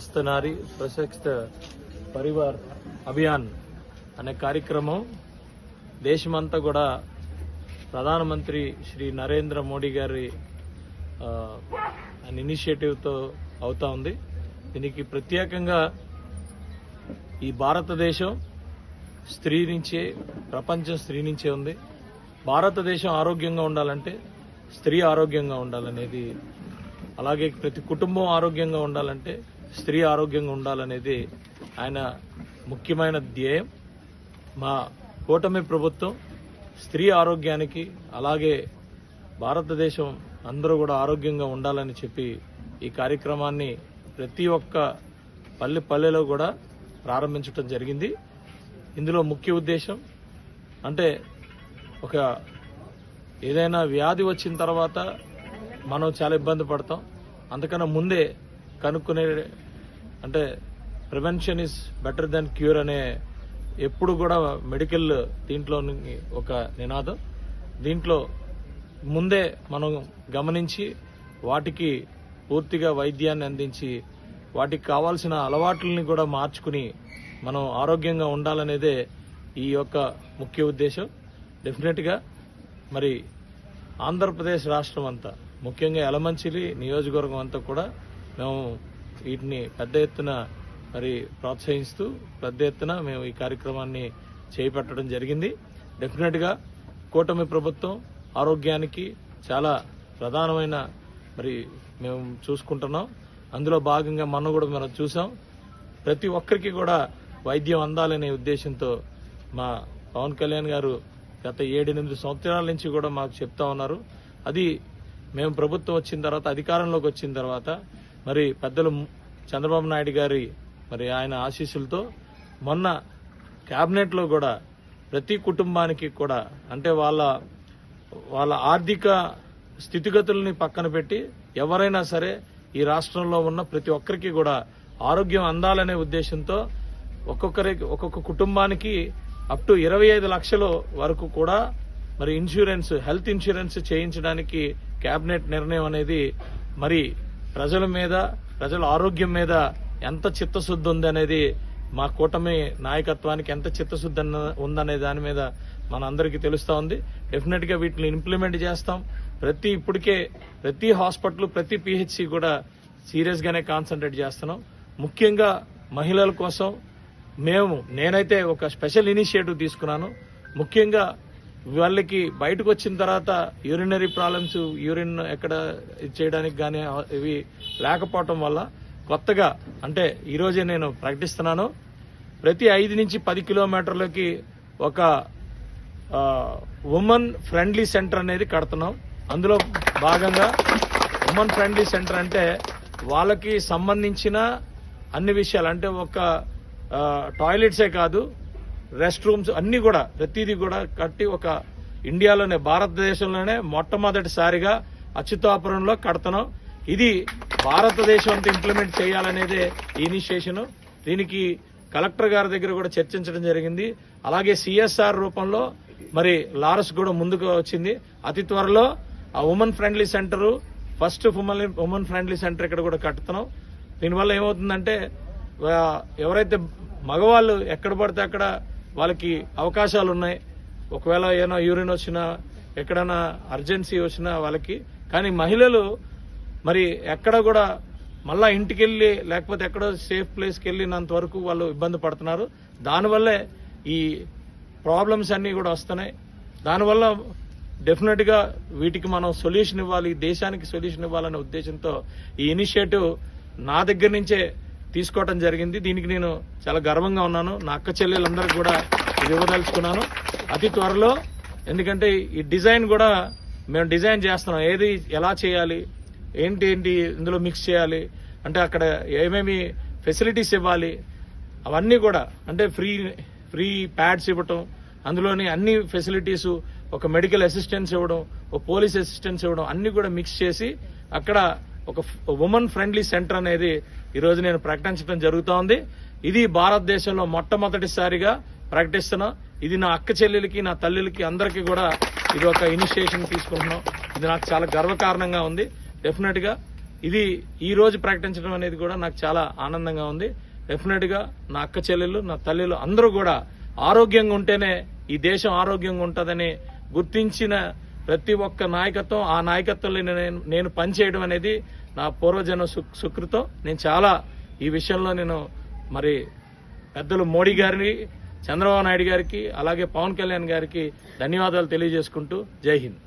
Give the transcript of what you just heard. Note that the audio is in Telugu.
స్వస్థ నారి ప్రశస్త పరివార్ అభియాన్ అనే కార్యక్రమం దేశమంతా కూడా ప్రధానమంత్రి శ్రీ నరేంద్ర మోడీ గారి ఇనిషియేటివ్తో అవుతా ఉంది. దీనికి ప్రత్యేకంగా ఈ భారతదేశం స్త్రీ నుంచే ప్రపంచం స్త్రీ నుంచే ఉంది. భారతదేశం ఆరోగ్యంగా ఉండాలంటే స్త్రీ ఆరోగ్యంగా ఉండాలనేది అలాగే ప్రతి కుటుంబం ఆరోగ్యంగా ఉండాలంటే స్త్రీ ఆరోగ్యంగా ఉండాలనేది ఆయన ముఖ్యమైన ధ్యేయం. మా కూటమి ప్రభుత్వం స్త్రీ ఆరోగ్యానికి అలాగే భారతదేశం అందరూ కూడా ఆరోగ్యంగా ఉండాలని చెప్పి ఈ కార్యక్రమాన్ని ప్రతి ఒక్క పల్లె పల్లెలో కూడా ప్రారంభించడం జరిగింది. ఇందులో ముఖ్య ఉద్దేశం అంటే ఒక ఏదైనా వ్యాధి వచ్చిన తర్వాత మనం చాలా ఇబ్బంది పడతాం. అందుకన్నా ముందే కనుక్కునే అంటే prevention is better then cure అనే ఎప్పుడు కూడా మెడికల్ దీంట్లో ఒక నినాదం. దీంట్లో ముందే మనం గమనించి వాటికి పూర్తిగా వైద్యాన్ని అందించి వాటికి కావాల్సిన అలవాట్లని కూడా మార్చుకుని మనం ఆరోగ్యంగా ఉండాలనేదే ఈ యొక్క ముఖ్య ఉద్దేశం. డెఫినెట్గా మరి ఆంధ్రప్రదేశ్ రాష్ట్రం అంతా ముఖ్యంగా ఎలమంచిలి నియోజకవర్గం అంతా కూడా మేము వీటిని పెద్ద ఎత్తున మరి ప్రోత్సహిస్తూ పెద్ద ఎత్తున మేము ఈ కార్యక్రమాన్ని చేపట్టడం జరిగింది. డెఫినెట్గా కూటమి ప్రభుత్వం ఆరోగ్యానికి చాలా ప్రధానమైన మరి మేము చూసుకుంటున్నాం. అందులో భాగంగా మనం కూడా మనం చూసాం. ప్రతి ఒక్కరికి కూడా వైద్యం అందాలనే ఉద్దేశంతో మా పవన్ కళ్యాణ్ గారు గత ఏడెనిమిది సంవత్సరాల నుంచి కూడా మాకు చెప్తా ఉన్నారు. అది మేము ప్రభుత్వం వచ్చిన తర్వాత అధికారంలోకి వచ్చిన తర్వాత మరి పెద్దలు చంద్రబాబు నాయుడు గారి మరి ఆయన ఆశీస్సులతో మొన్న క్యాబినెట్లో కూడా ప్రతి కుటుంబానికి కూడా అంటే వాళ్ళ వాళ్ళ ఆర్థిక స్థితిగతుల్ని పక్కన పెట్టి ఎవరైనా సరే ఈ రాష్ట్రంలో ఉన్న ప్రతి ఒక్కరికి కూడా ఆరోగ్యం అందాలనే ఉద్దేశంతో ఒక్కొక్కరికి ఒక్కొక్క కుటుంబానికి అప్ టు ఇరవై ఐదు లక్షల వరకు కూడా మరి ఇన్సూరెన్స్ హెల్త్ ఇన్సూరెన్స్ చేయించడానికి కేబినెట్ నిర్ణయం అనేది మరి ప్రజల మీద ప్రజల ఆరోగ్యం మీద ఎంత చిత్తశుద్ధి ఉంది అనేది మా కూటమి నాయకత్వానికి ఎంత చిత్తశుద్ధి అన్న- ఉందనే దాని మీద మన అందరికీ తెలుస్తా ఉంది. డెఫినెట్గా వీటిని ఇంప్లిమెంట్ చేస్తాం. ప్రతి ఇప్పటికే ప్రతి హాస్పిటల్ ప్రతి పిహెచ్సి కూడా సీరియస్ గానే కాన్సన్ట్రేట్ చేస్తున్నాం. ముఖ్యంగా మహిళల కోసం మేము నేనైతే ఒక స్పెషల్ ఇనిషియేటివ్ తీసుకున్నాను. ముఖ్యంగా వాళ్ళకి బయటకు వచ్చిన తర్వాత యూరినరీ ప్రాబ్లమ్స్ యూరిన్ ఎక్కడ చేయడానికి కానీ ఇవి లేకపోవటం వల్ల కొత్తగా అంటే ఈరోజే నేను ప్రకటిస్తున్నాను ప్రతి ఐదు నుంచి పది కిలోమీటర్లకి ఒక ఉమెన్ ఫ్రెండ్లీ సెంటర్ అనేది కడుతున్నాం. అందులో భాగంగా ఉమెన్ ఫ్రెండ్లీ సెంటర్ అంటే వాళ్ళకి సంబంధించిన అన్ని విషయాలు అంటే ఒక టాయిలెట్సే కాదు రెస్ట్ రూమ్స్ అన్ని కూడా ప్రతిదీ కూడా కట్టి ఒక ఇండియాలోనే భారతదేశంలోనే మొట్టమొదటిసారిగా అచ్యుతాపురంలో కడతనం. ఇది భారతదేశం అంతా ఇంప్లిమెంట్ చేయాలనేదే ఈ ఇనిషియేషన్ దీనికి కలెక్టర్ గారి దగ్గర కూడా చర్చించడం జరిగింది. అలాగే సిఎస్ఆర్ రూపంలో మరి లారస్ కూడా ముందుకు వచ్చింది. అతి త్వరలో ఆ women friendly centre first women women friendly centre ఇక్కడ కూడా కట్టుతున్నాం దీనివల్ల ఏమవుతుందంటే ఎవరైతే మగవాళ్ళు ఎక్కడ పడితే అక్కడ వాళ్ళకి అవకాశాలు ఉన్నాయి ఒకవేళ ఏమైనా యూరిన్ వచ్చినా ఎక్కడైనా అర్జెన్సీ వచ్చినా వాళ్ళకి. కానీ మహిళలు మరి ఎక్కడ కూడా మళ్ళా ఇంటికి వెళ్ళి లేకపోతే ఎక్కడో సేఫ్ ప్లేస్కి వెళ్ళినంత వరకు వాళ్ళు ఇబ్బంది పడుతున్నారు. దానివల్లే ఈ ప్రాబ్లమ్స్ అన్నీ కూడా వస్తున్నాయి. దానివల్ల డెఫినెట్గా వీటికి మనం సొల్యూషన్ ఇవ్వాలి దేశానికి సొల్యూషన్ ఇవ్వాలనే ఉద్దేశంతో ఈ ఇనిషియేటివ్ నా దగ్గర నుంచే తీసుకోవటం జరిగింది. దీనికి నేను చాలా గర్వంగా ఉన్నాను. నా అక్క చెల్లెలందరికీ కూడా ఇది ఇవ్వదలుచుకున్నాను. అతి త్వరలో ఎందుకంటే ఈ డిజైన్ కూడా మేము డిజైన్ చేస్తున్నాం. ఏది ఎలా చేయాలి? ఏంటి ఏంటి ఇందులో మిక్స్ చేయాలి? అంటే అక్కడ ఏమేమి ఫెసిలిటీస్ ఇవ్వాలి? అవన్నీ కూడా అంటే ఫ్రీ ఫ్రీ ప్యాడ్స్ ఇవ్వటం అందులోని అన్ని ఫెసిలిటీస్ ఒక మెడికల్ అసిస్టెన్స్ ఇవ్వడం ఒక పోలీస్ అసిస్టెన్స్ ఇవ్వడం అన్ని కూడా మిక్స్ చేసి అక్కడ ఒక ఉమెన్ ఫ్రెండ్లీ సెంటర్ అనేది ఈరోజు నేను ప్రకటించడం జరుగుతోంది. ఇది భారతదేశంలో మొట్టమొదటిసారిగా ప్రకటిస్తున్నాం. ఇది నా అక్క చెల్లెలకి నా తల్లులకి అందరికీ కూడా ఇది ఒక ఇనిషియేషన్ తీసుకుంటున్నాం. ఇది నాకు చాలా గర్వకారణంగా ఉంది. డెఫినెట్గా ఇది ఈ రోజు ప్రకటించడం అనేది కూడా నాకు చాలా ఆనందంగా ఉంది. డెఫినెట్గా నా అక్క చెల్లెలు నా తల్లిలు అందరూ కూడా ఆరోగ్యంగా ఉంటేనే ఈ దేశం ఆరోగ్యంగా ఉంటుందని గుర్తించిన ప్రతి ఒక్క నాయకత్వం ఆ నాయకత్వంలో నేను నేను పనిచేయడం అనేది నా పూర్వజన సు- సుకృతం. నేను చాలా ఈ విషయంలో నేను మరి పెద్దలు మోడీ గారిని చంద్రబాబు నాయుడు గారికి అలాగే పవన్ కళ్యాణ్ గారికి ధన్యవాదాలు తెలియజేసుకుంటూ జై హింద్.